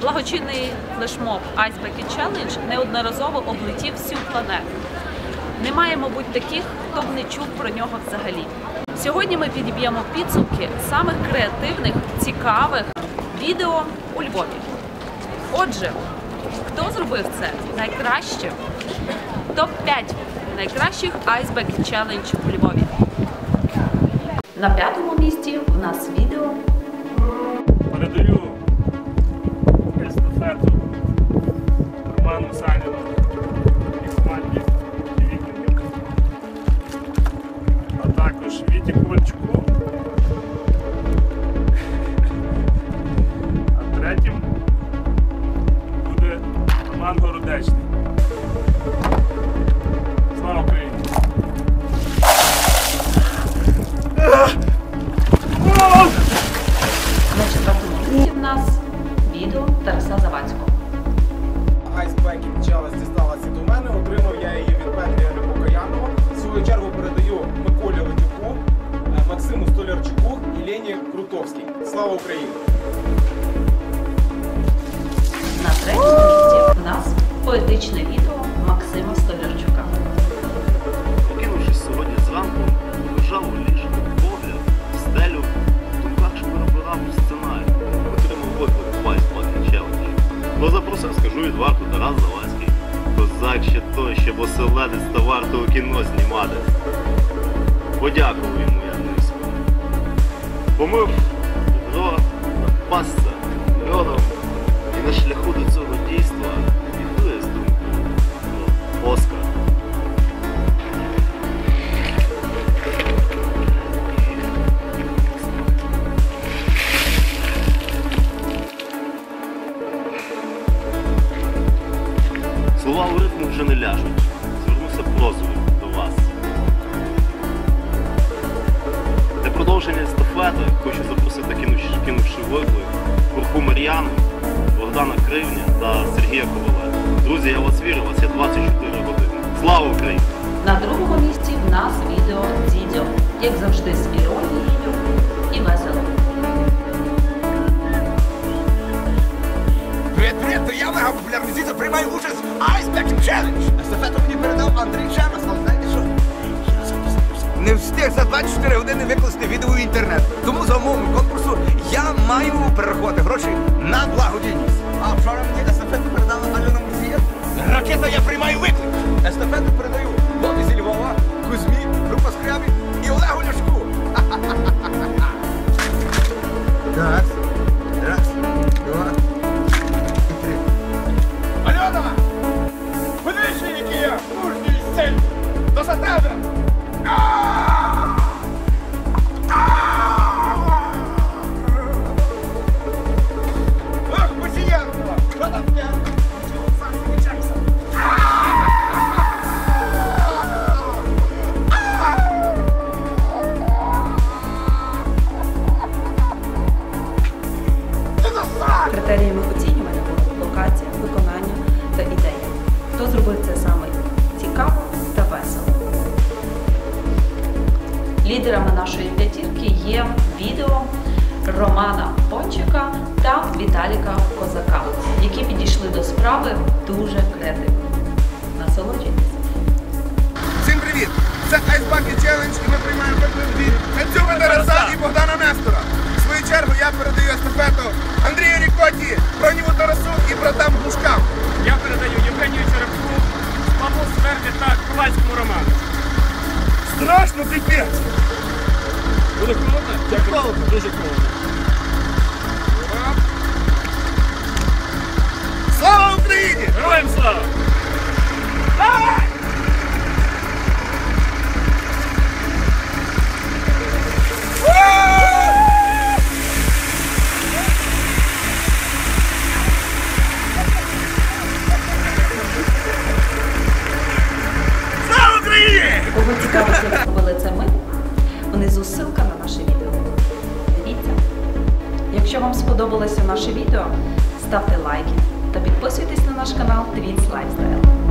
Благочинний флешмоб Ice Bucket Challenge неодноразово облетів всю планету. Немає, мабуть, таких, хто б не чув про нього взагалі. Сьогодні ми підіб'ємо підсумки самих креативних, цікавих відео у Львові. Отже, хто зробив це найкраще? Топ-5 найкращих Ice Bucket Challenge у Львові. На п'ятому місці в нас відео Столярчуку і Слава Україні! На третьому місці в нас поетичне відео Максима Столярчука. Покинувшись сьогодні зранку, лежав у ліжку, погляд, в стелю, в думках ж перебирав сценарій, отримав виклик Vice Bucket Challenge. Хто запросив, скажу відверто, Тарас Завадський. Козак ще той, що оселедець та варто у кіно знімати. Подякував йому. Помив відро, напасся льодом, і на шляху до цього дійства іду я з думкою до Оскара. Слова у ритму вже не ляжуть. Курку Богдана Кривня та Сергія Коваля. Друзі, я вас вірю, у вас є 24 години. Слава Україні! На другому місці в нас відео Дідьо, як завжди, з іронією і весело. Привіт, привіт, то я мега популярний зізо, приймаю участь в Ice Bucket Challenge. Естафету мені передав Андрій Чемес, але знаєте що? Я. Не встиг за 24 години викласти відео в інтернет. Тому за умовами я маю перерахувати гроші на благодійність. А вчора мені Лідерами нашої п'ятірки є відео Романа Пончика та Віталіка Козака, які підійшли до справи дуже креативно. Насолоджуйтесь! Всім привіт! Це Ice Bucket Challenge і ми приймаємо виклик від Тараса і Богдана Нестора. В свою чергу я передаю естафету Андрію Рікоті, Броніву Тарасу і братам Глушкам. Я передаю Євгенію Черепку, Павлу Сверді та Ковальському Роману. Страшно піпець! Буде холодно? Дякую. Дуже холодно. Слава Україні! Героям слава! Слава Внизу ссылка на наше відео. Дивіться. Якщо вам сподобалося наше відео, ставте лайки та підписуйтесь на наш канал Twins Lifestyle.